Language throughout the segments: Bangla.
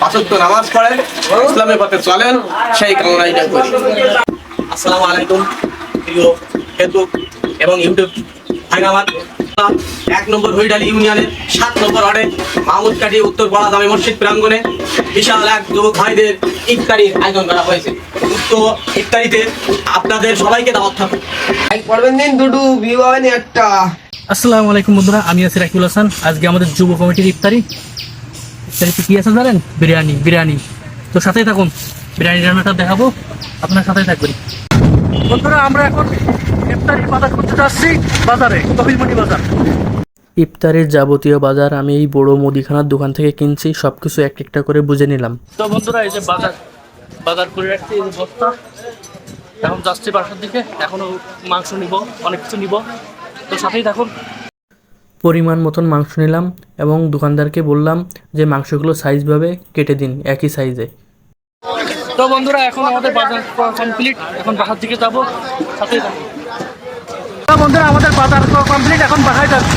পাঁচক্ত নামাজ পড়েন ইসলামের পথে চলেন সেই কামনাই করি। আসসালামু আলাইকুম প্রিয় ফেসবুক এবং ইউটিউব ভাইরা এক নম্বর হইডালি ইউনিয়নের সাত নম্বর ওয়ার্ডে মাহমুদ কাঠি উত্তর পাড়া জামে মসজিদ প্রাঙ্গণে বিশাল এক যুবক ভাইদের ইফতারির আয়োজন করা হয়েছে। উক্ত ইফতারিতে আপনাদের সবাইকে দাওয়াত থাকুন দিন দুটো একটা। আসসালামু আলাইকুম বন্ধুরা আমি আছি রাকিবুল হাসান। আজকে আমাদের যুব কমিটির ইফতারি। ইফতারিতে কি আছে জানেন? বিরিয়ানি বিরিয়ানি। তো সাথেই থাকুন বিরিয়ানি রান্নাটা দেখাবো আপনার সাথেই থাকবেন। বন্ধুরা আমরা এখন ইফতারি বাজার করতে যাচ্ছি বাজারে কপিলমণি বাজার। ইফতারের যাবতীয় বাজার আমি এই বড় মুদিখানার দোকান থেকে কিনছি সব কিছু এক একটা করে বুঝে নিলাম। তো বন্ধুরা এই যে বাজার বাজার করে রাখছি এই বস্তা। এখন যাচ্ছি বাসার দিকে এখনও মাংস নিব অনেক কিছু নিব। তো সাথেই থাকুন। পরিমাণ মতন মাংস নিলাম এবং দোকানদারকে বললাম যে মাংসগুলো সাইজভাবে কেটে দিন একই সাইজে। তো বন্ধুরা এখন আমাদের বাজার কমপ্লিট এখন বাসার দিকে যাব। সাথেই থাকুন। তো বন্ধুরা আমাদের বাজার কমপ্লিট এখন বাসায় যাচ্ছি।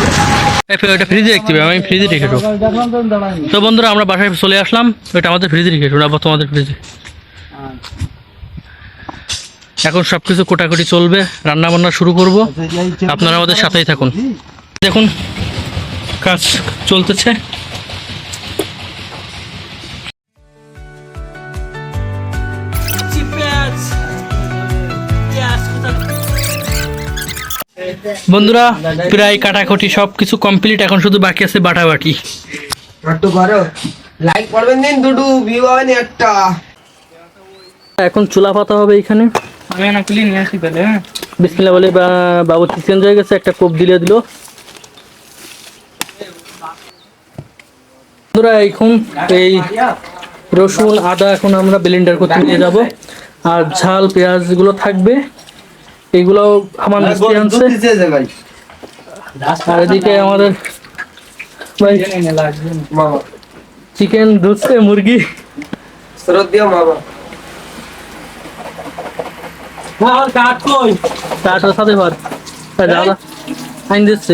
ওটা ফ্রিজে দেখতে পাবে আমি ফ্রিজে রেখে দেবো। তো বন্ধুরা আমরা বাসায় চলে আসলাম। ওটা আমাদের ফ্রিজে রেখে দেবো আবার তোমাদের ফ্রিজে এখন সব কিছু কোটাকুটি চলবে রান্না বান্না শুরু করব। আপনারা আমাদের সাথেই থাকুন। দেখুন কাজ চলতেছে। বন্ধুরা প্রায় কাটাকুটি সব কিছু কমপ্লিট এখন শুধু বাকি আছে বাটাবাটি। লাইক করবেন দিন দুটো ভিউ হবেন একটা। এখন চুলা পাতা হবে এখানে। হ্যাঁ বিসমিল্লা বলে বাবু চেঞ্জ হয়ে গেছে একটা কোপ দিলে দিল। বন্ধুরা এখন এই রসুন আদা এখন আমরা ব্লেন্ডার করতে নিয়ে যাব। আর ঝাল পেঁয়াজগুলো থাকবে। এগুলো আমার মিস্ত্রি আনছে। আর এদিকে আমাদের চিকেন ধুচ্ছে মুরগি। স্রোত সাথে দাদা আইন দিচ্ছে।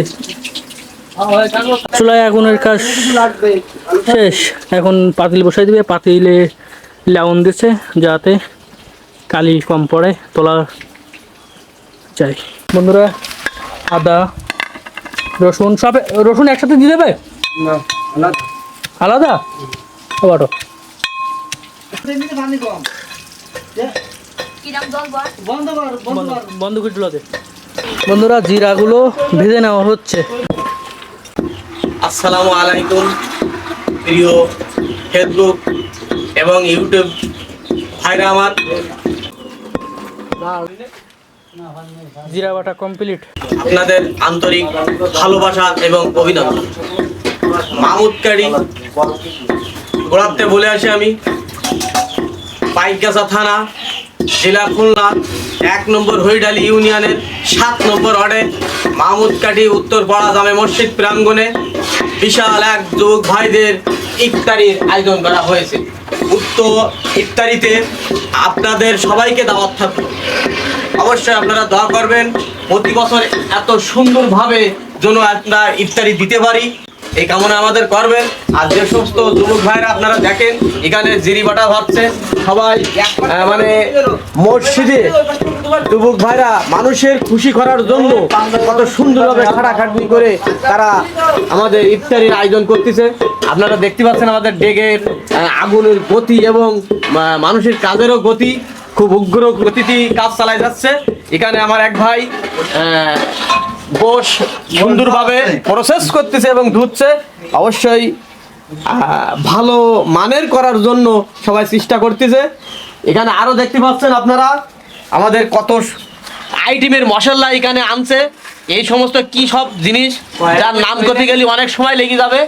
চুলায় আগুনের কাজ শেষ। এখন পাতিল বসাই দিবে। পাতিলে লবণ দিচ্ছে যাতে কালি কম পড়ে তোলা যায়। বন্ধুরা আদা রসুন সব রসুন একসাথে দিয়ে দেবে? আলাদা। আলাদা? ও বাটো। বন্ধ করে বন্ধুরা জিরাগুলো ভেজে নেওয়া হচ্ছে। আসসালামু আলাইকুম প্রিয় ফেসবুক এবং ইউটিউব ভাইরা আমার। জিরা বাটা কমপ্লিট আপনাদের আন্তরিক ভালোবাসা এবং অভিনন্দন। মাহমুদ কারি গোড়াতে বলে আসি আমি পাইকগাছা থানা জেলা খুলনা এক নম্বর হইডালি ইউনিয়নের সাত নম্বর ওয়ার্ডে কাটি উত্তরপাড়া জামে মসজিদ প্রাঙ্গণে বিশাল এক যুবক ভাইদের ইফতারির আয়োজন করা হয়েছে। উক্ত ইফতারিতে আপনাদের সবাইকে দাওয়াত থাকবে। অবশ্যই আপনারা দোয়া করবেন, প্রতি বছর এত সুন্দরভাবে যেন আমরা ইফতারি দিতে পারি। এই কামনা আমাদের করবেন। আর যে সমস্ত যুবক ভাইরা আপনারা দেখেন, এখানে জিরি বাটা ভাবছে। সবাই মানে মসজিদে যুবক ভাইরা মানুষের খুশি করার জন্য কত সুন্দরভাবে খাটাখাটনি করে তারা আমাদের ইফতারির আয়োজন করতেছে। আপনারা দেখতে পাচ্ছেন আমাদের ডেগের আগুনের গতি এবং মানুষের কাজেরও গতি, খুব উগ্র গতিতে কাজ চালায় যাচ্ছে। এখানে আমার এক ভাই গোশ সুন্দরভাবে প্রসেস করতেছে এবং ধুচ্ছে। অবশ্যই ভালো মানের করার জন্য সবাই চেষ্টা করতেছে। এখানে আরও দেখতে পাচ্ছেন আপনারা, আমাদের কত আইটেমের মশলা এখানে আনছে। এই সমস্ত কি সব জিনিস, যার নাম করতে গেলে অনেক সময় লেগে যাবে।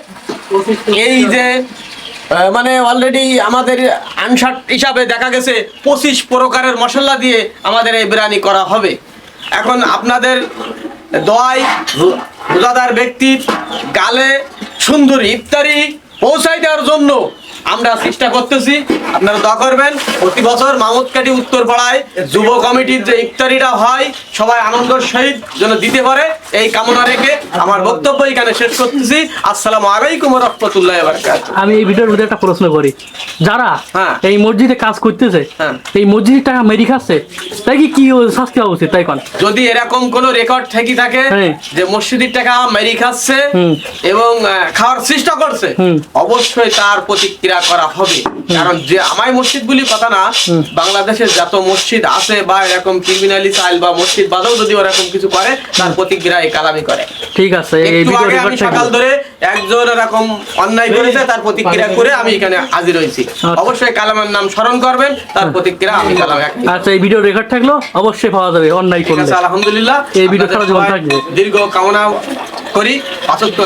এই যে মানে অলরেডি আমাদের আনসার হিসাবে দেখা গেছে, পঁচিশ প্রকারের মশলা দিয়ে আমাদের এই বিরিয়ানি করা হবে। এখন আপনাদের দয় রোজাদার ব্যক্তির গালে সুন্দর ইফতারি পৌঁছাই দেওয়ার জন্য আমরা চেষ্টা করতেছি। আপনারা দোয়া করবেন, প্রতি বছর মামুদকাটি উত্তর পাড়ায় যুব কমিটির যে ইফতারিটা হয়, সবাই আনন্দের সহিত যেন দিতে পারে। এই কামনা রেখে আমার বক্তব্য এখানে শেষ করতেছি। আসসালামু আলাইকুম রহমতুল্লাহ আমি এই ভিডিওর মধ্যে একটা প্রশ্ন করি। যারা হ্যাঁ। এই মসজিদে কাজ করতেছে হ্যাঁ। এই মসজিদের টাকা মেরি খাচ্ছে তাই কি কি শাস্তি হওয়া উচিত তাই কোন। যদি এরকম কোন রেকর্ড থেকে থাকে হ্যাঁ। যে মসজিদের টাকা মেরি খাচ্ছে এবং খাওয়ার চেষ্টা করছে অবশ্যই তার প্রতিক্রিয়া করা হবে। কারণ যে আমার মসজিদ গুলি কথা না বাংলাদেশের যত মসজিদ আছে বা এরকম ক্রিমিনালি সাইল বা মসজিদ বাদেও যদি ওরকম কিছু করে তার প্রতিক্রিয়া এই কালামি করে। ঠিক আছে এই ভিডিও রেকর্ড সকাল ধরে একজন এরকম অন্যায় করেছে তার প্রতিক্রিয়া করে আমি এখানে হাজির হয়েছি। অবশ্যই কালামের নাম স্মরণ করবেন তার প্রতিক্রিয়া আমি কালাম এক আচ্ছা এই ভিডিও রেকর্ড থাকল অবশ্যই পাওয়া যাবে অন্যায় করলে। আলহামদুলিল্লাহ। এই ভিডিও সারা জীবন থাকবে। দীর্ঘ কামনা করি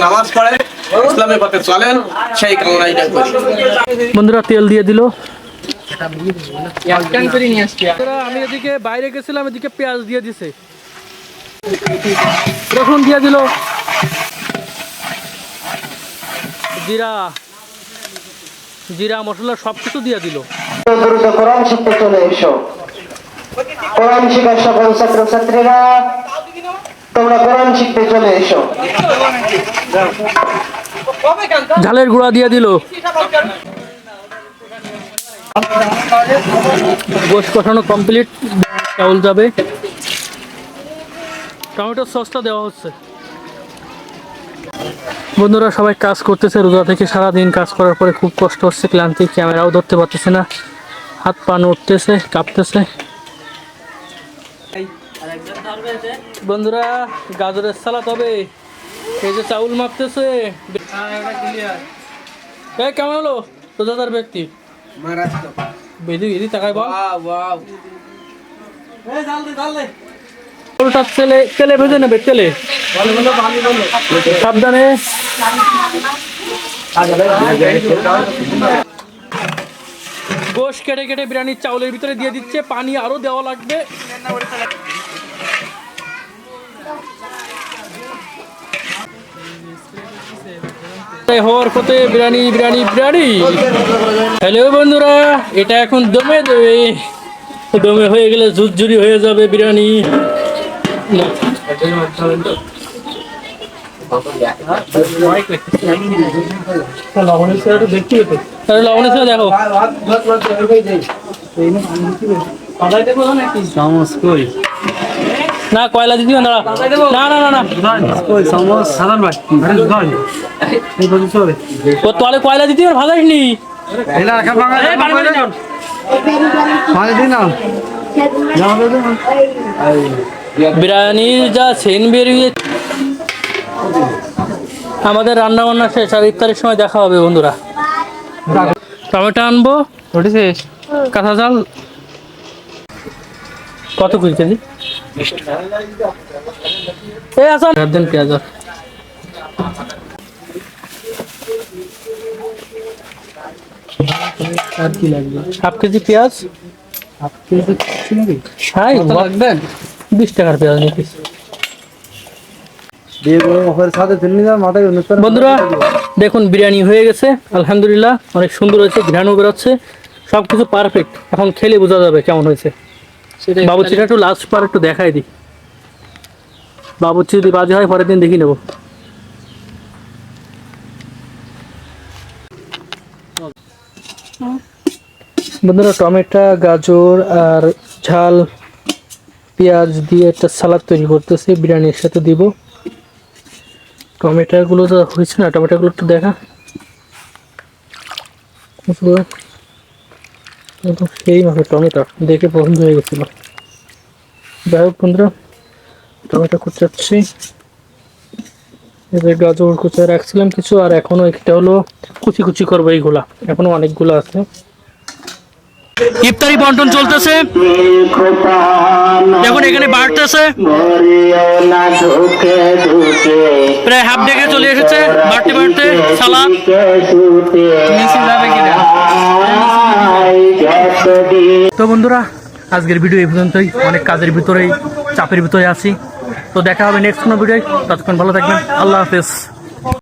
নামাজ পড়েন ইসলামের পথে চলেন সেই কামনাই করি। বন্ধুরা তেল দিয়ে দিল। আমি এদিকে বাইরে গেছিলাম এদিকে পেঁয়াজ দিয়ে দিছে। রসুন দিয়ে দিল। জিরা জিরা মশলা সব কিছু দিয়ে দিল। দ্রুত কোরআন শিখতে চলে এসো। কোরআন শিখার সকল ছাত্রছাত্রীরা তোমরা কোরআন শিখতে চলে এসো। ঝালের গুঁড়া দিয়ে দিল। গোশ কষানো কমপ্লিট চাউল যাবে। টমেটো সসটা দেওয়া হচ্ছে। বন্ধুরা সবাই কাজ করতেছে রোজা থেকে সারাদিন কাজ করার পরে খুব কষ্ট হচ্ছে ক্লান্তি ক্যামেরাও ধরতে পারতেছে না। হাত পা নড়তেছে কাঁপতেছে। বন্ধুরা গাজরের সালাদ হবে। এই যে চাউল মাপতেছে কেমন হলো? রোজাদার ব্যক্তি? বেদি বেদি তাকাই বল। তেলে ভেজে নেবে সাবধানে। গোশ কেটে কেটে চাউলের ভিতরে দিয়ে দিচ্ছে, পানি আরও দেওয়া লাগবে। হওয়ার বিরিয়ানি বিরিয়ানি বিরিয়ানি। হ্যালো বন্ধুরা, এটা এখন দমে দেবে দমে হয়ে গেলে ঝুরঝুরি হয়ে যাবে বিরিয়ানি। দেখো না, কয়লা দিদি না না না না না। ও তোয়ালে কয়লা দিতে আর ভাগাস নি বিরিয়ানির যা সেন বেরিয়ে আমাদের রান্না বান্না শেষ আর ইফতারের সময় দেখা হবে বন্ধুরা। টমেটো আনব কাঁচা চাল। কত কুড়ি কেজি? এই আসান। দেন পেঁয়াজ আর। কি লাগবে হাফ কেজি পেঁয়াজ। হাফ কেজি হাই লাগবেন বিশ টাকার পেঁয়াজ বন্ধুরা দেখুন বিরিয়ানি হয়ে গেছে আলহামদুলিল্লাহ অনেক সুন্দর হয়েছে ঘ্রাণও বেরোচ্ছে সব কিছু পারফেক্ট এখন খেলে বোঝা যাবে কেমন হয়েছে। বাবুচিটা একটু লাস্ট পার একটু দেখাই দিই। বাবুচি যদি বাজে হয় পরের দিন দেখি নেব। বন্ধুরা টমেটো গাজর আর ঝাল পেঁয়াজ দিয়ে একটা সালাদ তৈরি করতেছি বিরিয়ানির সাথে দিব। টমেটোগুলো তো হয়েছে না, টমেটোগুলো একটু দেখা। সেই মাসে টমেটো, দেখে পছন্দ হয়ে গেছিল। যাই হোক বন্ধুরা, টমেটো কুচাচ্ছি। এদের গাজর কুচা রাখছিলাম কিছু, আর এখনও একটা হলো কুচি কুচি করব এইগুলা। এখনও অনেকগুলো আছে। ইফতারি বন্টন চলতেছে। দেখুন, এখানে বাড়তেছে। প্রায় হাফ ডেকে চলে এসেছে, বাড়তে বাড়তে সালাদ তো বন্ধুরা, আজকের ভিডিও এই পর্যন্তই। অনেক কাজের ভিতরেই, চাপের ভিতরে আছি। তো দেখা হবে নেক্সট কোনো ভিডিও ততক্ষণ ভালো থাকবেন। আল্লাহ হাফেজ।